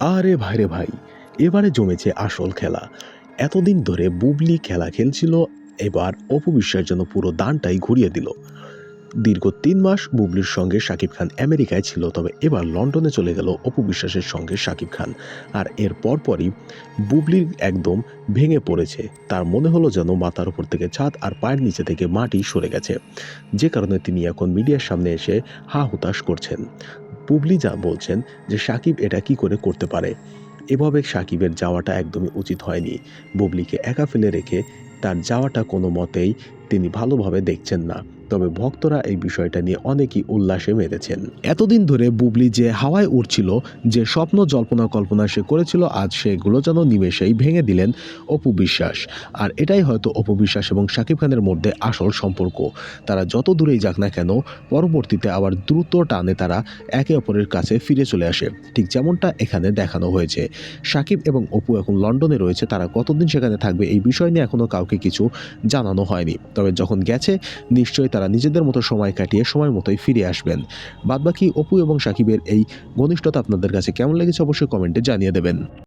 আরে ভাই রে ভাই, এবারে জমেছে আসল খেলা। এতদিন ধরে বুবলি খেলা খেলছিল, এবার অপু বিশ্বাস যেন পুরো দানটাই ঘুরিয়ে দিল। দীর্ঘ তিন মাস বুবলির সঙ্গে শাকিব খান আমেরিকায় ছিল, তবে এবার লন্ডনে চলে গেল অপু বিশ্বাসের সঙ্গে শাকিব খান। আর এর পরপরই বুবলির একদম ভেঙে পড়েছে। তার মনে হলো যেন মাথার উপর থেকে ছাদ আর পায়ের নিচে থেকে মাটি সরে গেছে। যে কারণে তিনি এখন মিডিয়ার সামনে এসে হা হুতাশ করছেন। বুবলি যা বলছেন যে সাকিব এটা কি করে করতে পারে। এভাবে সাকিবের যাওয়াটা একদমই উচিত হয়নি। বুবলিকে একা ফেলে রেখে তার যাওয়াটা কোনো মতেই তিনি ভালোভাবে দেখছেন না। তবে ভক্তরা এই বিষয়টা নিয়ে অনেকই উল্লাসে মেতেছেন। এতদিন ধরে বুবলি যে হাওয়ায় উঠছিল যে স্বপ্ন জল্পনা কল্পনা সে করেছিল, আজ সেগুলো যেন নিমেষেই ভেঙে দিলেন অপু বিশ্বাস। আর এটাই হয়তো অপু বিশ্বাস এবং শাকিব খানের মধ্যে আসল সম্পর্ক। তারা যত দূরেই যাক না কেন, পরবর্তীতে আবার দ্রুত টানে তারা একে অপরের কাছে ফিরে চলে আসে। ঠিক যেমনটা এখানে দেখানো হয়েছে। সাকিব এবং অপু এখন লন্ডনে রয়েছে, তারা কতদিন সেখানে থাকবে এই বিষয় নিয়ে এখনও কাউকে কিছু জানানো হয়নি। তবে যখন গেছে, নিশ্চয়ই তারা নিজেদের মতো সময় কাটিয়ে সময় মতোই ফিরে আসবেন। বাদবাকি অপু এবং সাকিবের এই ঘনিষ্ঠতা আপনাদের কাছে কেমন লেগেছে অবশ্যই কমেন্টে জানিয়ে দেবেন।